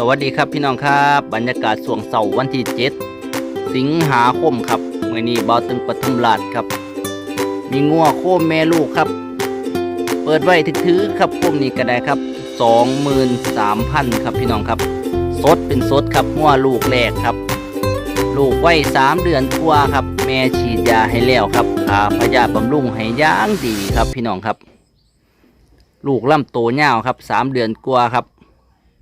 สวัสดีครับพี่น้องครับ บรรยากาศส่วงเสาร์วันที่ 7 สิงหาคมครับเมื่อนี้บ่าวตึงปทุมราชครับ มีงัวโคมแม่ลูกครับ เปิดไว้ถือๆครับโคมนี้ก็ได้ครับ 23,000 ครับพี่น้องครับสดเป็นสดครับงัวลูกแรกครับ ลูกไว้ 3 เดือนกว่าครับ แม่ฉีดยาให้แล้วครับขาพยาบำรุงให้ย่างดีครับพี่น้องครับ ลูกล่ำโตเงาครับสามเดือนกว่าครับ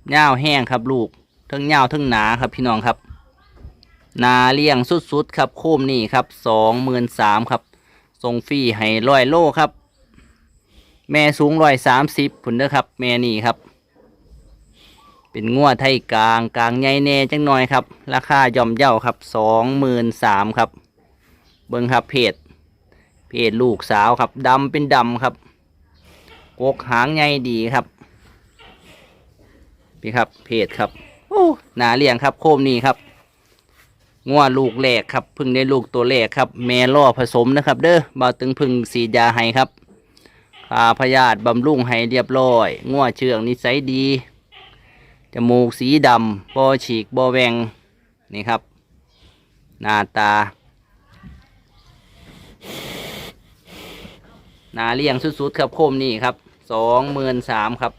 เงาแห้งครับลูกทั้งเงาทั้งหนาครับพี่น้องครับนาเลี้ยงสุดๆครับโคมนี่ครับสองหมื่นสามครับส่งฟรีให้ร้อยโลครับ แม่สูงร้อยสามสิบผุนเด้อครับ แม่นี่ครับ เป็นงัวไทยกลางกลางใหญ่แน่จังหน่อยครับ ราคาย่อมเย่าครับสองหมื่นสามครับ เบิ้งครับเพจเพจลูกสาวครับดำเป็นดำครับกกหางใหญ่ดีครับ พี่ครับ เพจครับ โอ้หนาเลี้ยงครับ โคมนี่ครับงัวลูกแรกครับพึ่งได้ลูกตัวแรกครับ แม่ล่อผสมนะครับ เด้อบ่าตึงพึ่งสีดยาให้ครับพาพยาธิบำรุงให้เรียบร้อยงัวเชื่องนิสัยดีจมูกสีดำบอฉีกบอแวงนี่ครับ หน้าตาหนาเลี้ยงสุดๆครับโคมนี่ครับสองหมื่นสามครับ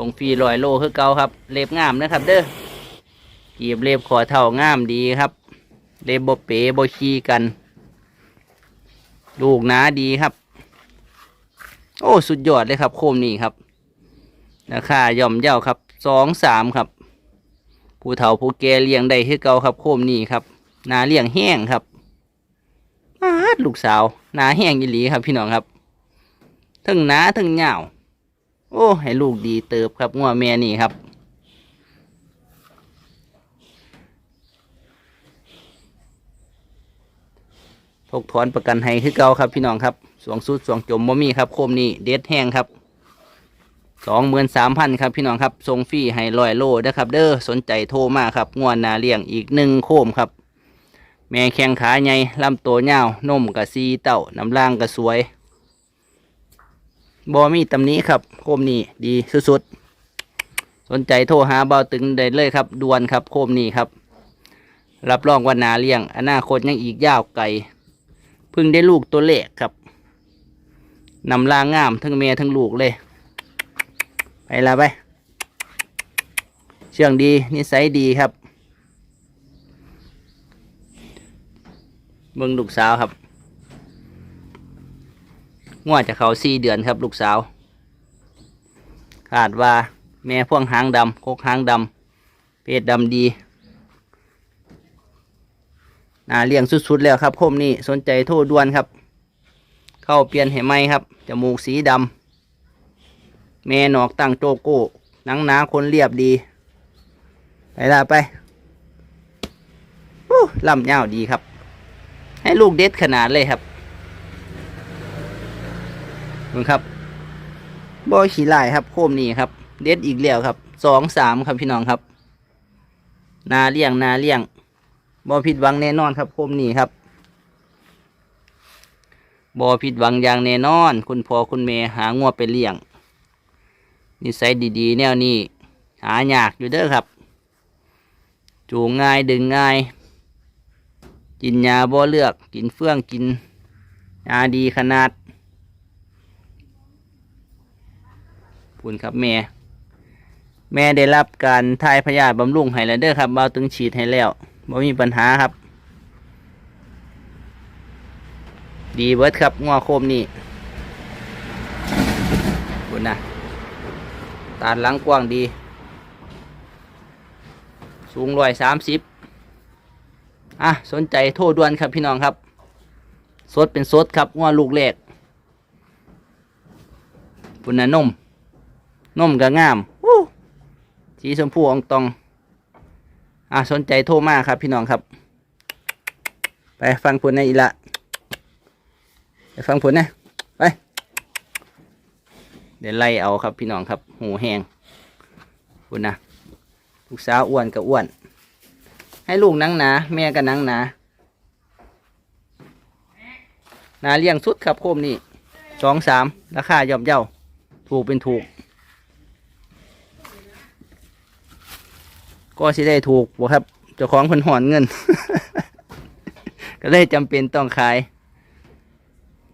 ส่งฟรีลอยโลคือเก่าครับ เล็บงามนะครับ เด้อกีบเล็บขอเท่างามดีครับ เล็บบเป๋บชีกัน ลูกหนาดีครับ โอ้สุดยอดเลยครับ โคมนี่ครับ ราคาย่อมเย่าครับสองสามครับ ผู้เฒ่าผู้แก่เลี้ยงได้คือเก่าครับ โคมนี่ครับหนาเลี้ยงแห้งครับอาดลูกสาวหนาแห้งยีหลีครับพี่น้องครับทั้งหนาทั้งเหงา โอ้ ให้ลูกดีเติบครับงัวแม่นี่ครับ ทกถอนประกันให้คือเก่าครับพี่น้องครับ สวงสุดสวงจมบ่มีครับโคมนี่เด็ดแห้งครับสองหมื่นสามพันครับพี่น้องครับทรงฟรีให้ลอยโลนะครับ เด้อสนใจโทรมาครับงวนนาเลี้ยงอีกหนึ่งโคมครับ แม่แข้งขาใหญ่ลำตัวยาวนมกะซีเต่าน้ำล่างกะสวย บอมีตำนี้ครับโคมนี้ดีสุดๆ สนใจโทรหาเบาตึงได้เลยครับด่วนครับโคมนี้ครับ รับรองว่านาเลี้ยง อนาคตยังอีกยาวไกลเพิ่งได้ลูกตัวเล็กครับนำลางงามทั้งแม่ทั้งลูกเลย ไปละไป เชื่องดี นิสัยดีครับเบิ่งลูกสาวครับ งวดจะเขาสี่เดือนครับลูกสาวคาดว่าแม่พ่วงหางดำโคกหางดำเพศดำดีนาเลี้ยงสุดๆแล้วครับโคมนี่สนใจโทษด่วนครับ เข้าเปลี่ยนให้ไหมครับจมูกสีดำแม่หนอกตั้งโจโก้หนังหนาคนเรียบดี ไปละไปลำยาดีครับ ให้ลูกเด็ดขนาดเลยครับ ดูครับบอขี่ลายครับ โคมนี่ครับ เด็ดอีกแล้วครับสองสามครับพี่น้องครับ นาเลี้ยงนาเลี้ยงบอผิดหวังแน่นอนครับ โคมนี่ครับบอผิดหวังอย่างแน่นอน คุณพ่อคุณแม่หางัวไปเลี้ยงนิสัยดีๆ แนวนี้ หายากอยู่เด้อครับ จูงง่ายดึงง่าย กินยาบ่เลือก กินเฟื่องกินยาดีขนาด พูนครับแม่ แม่ได้รับการทายพยาธิบำรุงให้แล้วเด้อครับเบาตึงฉีดให้แล้วบ่มีปัญหาครับ ดีเบิร์ดครับงัวโคมนี่คุนนะตาดหลังกว้างดี สูงร้อยสามสิบอะ สนใจโทรด่วนครับพี่น้องครับ สดเป็นสดครับว่าลูกแรกปุ่นน่ะนม นมก็งามวู้สีชมพูอองตอง อะสนใจโทรมาครับพี่น้องครับ ไปฟังผลในอีละไปฟังผลนะไป เดี๋ยวไล่เอาครับพี่น้องครับ หูแหงคุณนะลูกสาวอ้วนกับอ้วน ให้ลูกหนังหนาแม่ก็หนังหนาหนาเลี้ยงสุดครับโคมนี่สองสามราคาย่อมเย่า ถูกเป็นถูก ก็สิได้ถูกบ่ครับเจ้าของเพิ่นหอนเงิน ก็เลยจำเป็นต้องขาย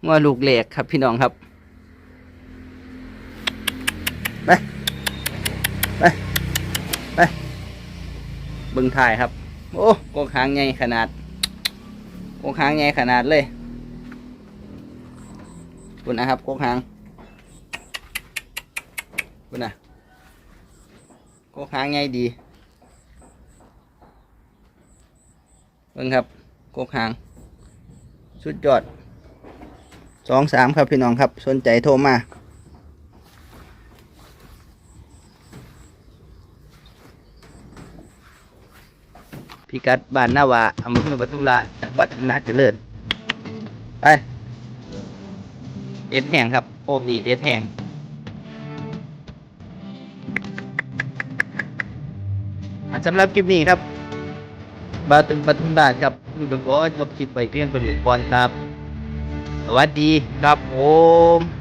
งัวลูกเหล็กครับพี่น้องครับไปไปไปบึงถ่ายครับ โอ้โกกหางใหญ่ขนาดโกกหางใหญ่ขนาดเลยคุณนะครับโกกหางคุณนะโกกหางใหญ่ดี เบิ่งครับโกกหาง สุดยอดสองสามครับพี่น้องครับ สนใจโทรมาพิกัดบ้านนาวาอำเภอปทุมราชจังหวัดนาจเจริญไปเด็ดแห้งครับ โอ้ดีเด็ดแห้งสำหรับคลิปนี้ครับ มาถึงปทุมราชครับคุณดูก็จบคลิปไปเพียงตัวหนึ่งก่อนครับ สวัสดีครับผม